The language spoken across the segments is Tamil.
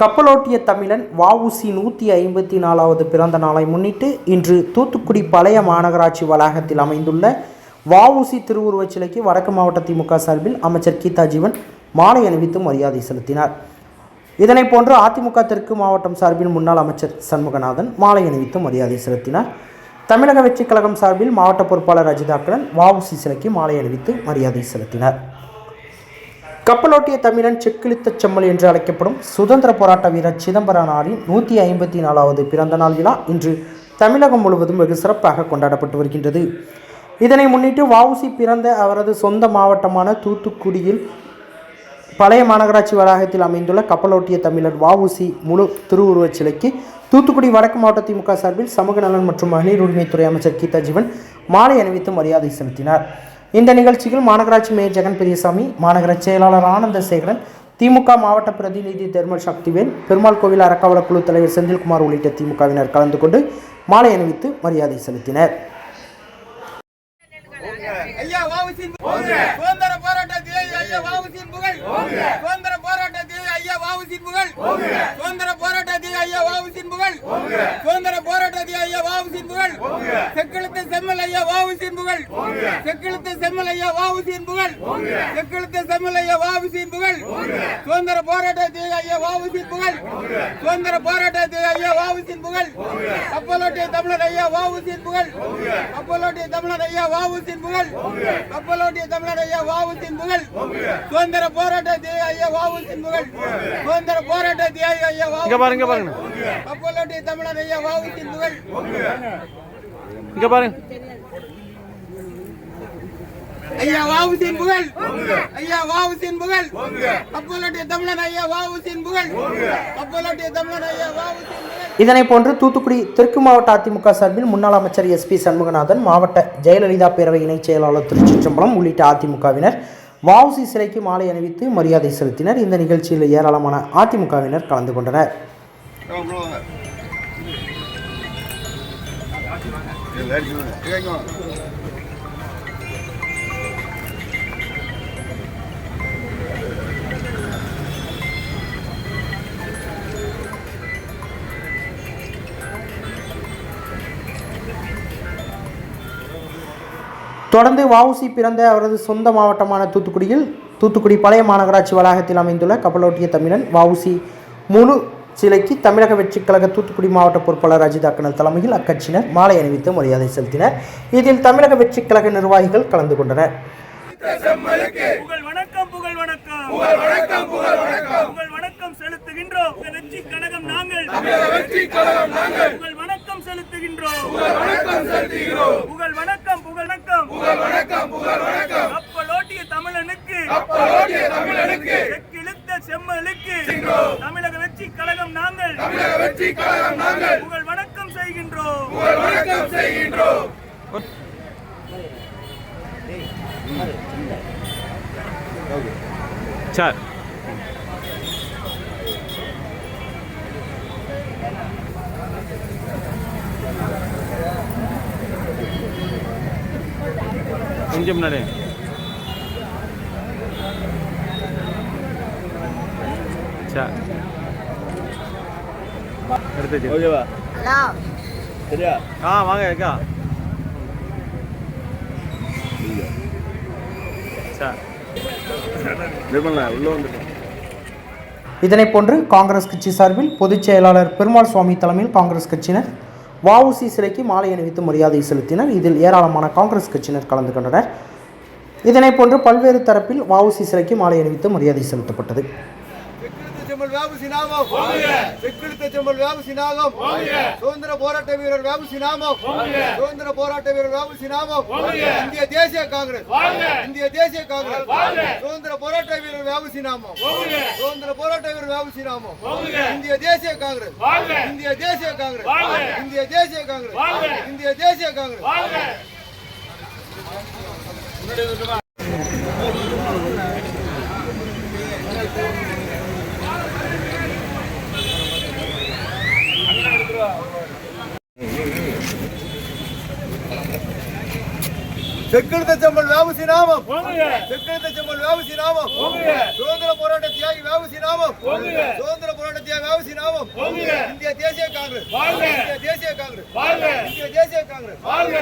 கப்பலோட்டிய தமிழன் வஉசி நூற்றி ஐம்பத்தி நாலாவது பிறந்த நாளை முன்னிட்டு இன்று தூத்துக்குடி பழைய மாநகராட்சி வளாகத்தில் அமைந்துள்ள வஉசி திருவுருவச் சிலைக்கு வடக்கு மாவட்ட திமுக சார்பில் அமைச்சர் கீதா ஜீவன் மாலை அணிவித்து மரியாதை செலுத்தினார். இதனைப் போன்று அதிமுக தெற்கு மாவட்டம் சார்பில் முன்னாள் அமைச்சர் சண்முகநாதன் மாலை அணிவித்து மரியாதை செலுத்தினார். தமிழக வெற்றிக் கழகம் சார்பில் மாவட்ட பொறுப்பாளர் அஜிதாக்கரன் வஉசி சிலைக்கு மாலை அணிவித்து மரியாதை செலுத்தினார். கப்பலோட்டிய தமிழன் செக்கிழுத்த செம்மல் என்று அழைக்கப்படும் சுதந்திர போராட்ட வீரர் சிதம்பரனாரின் நூற்றி ஐம்பத்தி நாலாவது பிறந்த நாள் விழா இன்று தமிழகம் முழுவதும் வெகு சிறப்பாக கொண்டாடப்பட்டு வருகின்றது. இதனை முன்னிட்டு வவுசி பிறந்த அவரது சொந்த மாவட்டமான தூத்துக்குடியில் பழைய மாநகராட்சி வளாகத்தில் அமைந்துள்ள கப்பலோட்டிய தமிழர் வவுசி முழு திருவுருவச் சிலைக்கு தூத்துக்குடி வடக்கு மாவட்ட திமுக சார்பில் சமூக நலன் மற்றும் மகளிர் உரிமைத்துறை அமைச்சர் கீதா ஜீவன் மாலை அணிவித்து மரியாதை செலுத்தினார். இந்த நிகழ்ச்சியில் மாநகராட்சி மேயர் ஜெகன் பெரியசாமி மாநகர செயலாளர் ஆனந்த சேகரன் திமுக மாவட்ட பிரதிநிதி தெர்மல் சக்திவேல் பெருமாள் கோவில் அறக்காவலர் குழு தலைவர் செந்தில்குமார் உள்ளிட்ட திமுகவினர் கலந்து கொண்டு மாலை அணிவித்து மரியாதை செலுத்தினர். ஐயா வாவுசின் சுதந்திர போராட்டத்தில் ஐயா வாவுசின் புகழ். சுதந்திர போராட்டத்தில் ஐயா வாவுசின் புகழ் சுதந்திர போராட்டத்தில் ஐயா வாவுசின் புகழ் சுதந்திர போராட்டத்தில் ஐயா வாவுசின் புகழ் செக்கிழுத்த செம்மல் ஐயா வாவுசின் புகழ் செக்கிழுத்த செம்மல் ஐயா வாவுசின் புகழ். செக்கிழுத்த செம்மல் ஐயா வாவுசின் புகழ். சுதந்திர போராட்டத்தில் ஐயா வாவுசின் புகழ். சுதந்திர போராட்டத்தில் ஐயா வாவுசின் புகழ். கப்பலோட்டிய தமிழர் ஐயா வாவுசின் புகழ். கப்பலோட்டிய தமிழர் ஐயா வாவுசின் புகழ். கப்பலோட்டிய தமிழர் ஐயா வாவுசின் புகழ். சுதந்திர போராட்டத்தில் ஐயா வாவுசின் புகழ். சுதந்திர போராட்டத்தில் ஐயா இங்க வாவு பாருங்க இங்க பாருங்க. கப்பலோட்டிய தமிழர் ஐயா வாவுசின் புகழ். இங்க பாருங்க. ஐயா வாவுசின் புகழ். ஐயா வாவுசின் புகழ். கப்பலோட்டிய தமிழர் ஐயா வாவுசின் புகழ். கப்பலோட்டிய தமிழர் ஐயா வாவுசின் புகழ். இதனைப் போன்று தூத்துக்குடி தெற்கு மாவட்ட அதிமுக சார்பில் முன்னாள் அமைச்சர் எஸ்பி சண்முகநாதன் மாவட்ட ஜெயலலிதா பேரவை இணைச் செயலாளர் திருச்சிற்றம்பலம் உள்ளிட்ட அதிமுகவினர் வஉசி சிலைக்கு மாலை அணிவித்து மரியாதை செலுத்தினர். இந்த நிகழ்ச்சியில் ஏராளமான அதிமுகவினர் கலந்து கொண்டனர். தொடர்ந்து வஉசி பிறந்த அவரது சொந்த மாவட்டமான தூத்துக்குடியில் தூத்துக்குடி பழைய மாநகராட்சி வளாகத்தில் அமைந்துள்ள கப்பலோட்டிய தமிழன் வஉசி முழு சிலைக்கு தமிழக வெற்றிக் கழக தூத்துக்குடி மாவட்ட பொறுப்பாளர் அஜித் அக்கனல் தலைமையில் அக்கட்சியினர் மாலை அணிவித்து மரியாதை செலுத்தினர். இதில் தமிழக வெற்றிக் கழக நிர்வாகிகள் கலந்து கொண்டனர். செலுத்துகின்றோம். இந்த வெற்றி கழகம் நாங்கள். வெற்றி கழகம் நாங்கள். புகழ் வணக்கம் புகழ் வணக்கம் செலுத்துகிறோம். புகழ் வணக்கம் புகழ் வணக்கம். கப்பலோட்டிய தமிழனுக்கு கப்பலோட்டிய தமிழனுக்கு. செக்கிழுத்த செம்மலுக்கு தமிழக வெற்றி கழகம் நாங்கள். தமிழக வெற்றி கழகம் நாங்கள். புகழ் வணக்கம் செய்கின்றோம். புகழ் வணக்கம் செய்கின்றோம். சார். கொஞ்சம் முன்னாடி. சார் எடுத்து ஓகேவா? சரியா? ஆ வாங்க இருக்கா? சார் நிர்மலா உள்ள வந்துட்டோம். இதனைப் போன்று காங்கிரஸ் கட்சி சார்பில் பொதுச் செயலாளர் பெருமாள் சுவாமி தலைமையில் காங்கிரஸ் கட்சியினர் வஉசி சிலைக்கு மாலை அணிவித்து மரியாதை செலுத்தினர். இதில் ஏராளமான காங்கிரஸ் கட்சியினர் கலந்து கொண்டனர். இதனைப் போன்று பல்வேறு தரப்பில் வஉசி சிலைக்கு மாலை அணிவித்து மரியாதை செலுத்தப்பட்டது. செம்மல் வேபுசி நாமம். செக்கிழுத்த செம்மல் வேபுசி நாமம். சுதந்திர போராட்ட வீரர் வேபுசி நாமம். சுதந்திர போராட்ட வீரர் வேபுசி நாமம். இந்திய தேசிய காங்கிரஸ். இந்திய தேசிய காங்கிரஸ். சுதந்திர போராட்ட வீரர் வேபுசி நாமம். சுதந்திர போராட்ட வீரர் வேபுசி நாமம். இந்திய தேசிய காங்கிரஸ். இந்திய தேசிய காங்கிரஸ். இந்திய தேசிய காங்கிரஸ். இந்திய தேசிய காங்கிரஸ். செக்கிழுத்த செம்பல் வேவுசி நாமம். ஓங்குக செக்கிழுத்த செம்பல் வேவுசி நாமம். சுதந்திர போராட்ட தியாகி வேவுசி நாமம். சுதந்திர போராட்ட தியாகி வேவுசி நாமம். இந்திய தேசிய காங்கிரஸ். வாழ்க இந்திய தேசிய காங்கிரஸ். வாழ்க இந்திய தேசிய காங்கிரஸ். வாழ்க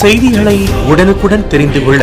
செய்திகளை உடனுக்குடன் தெரிந்து கொள்ள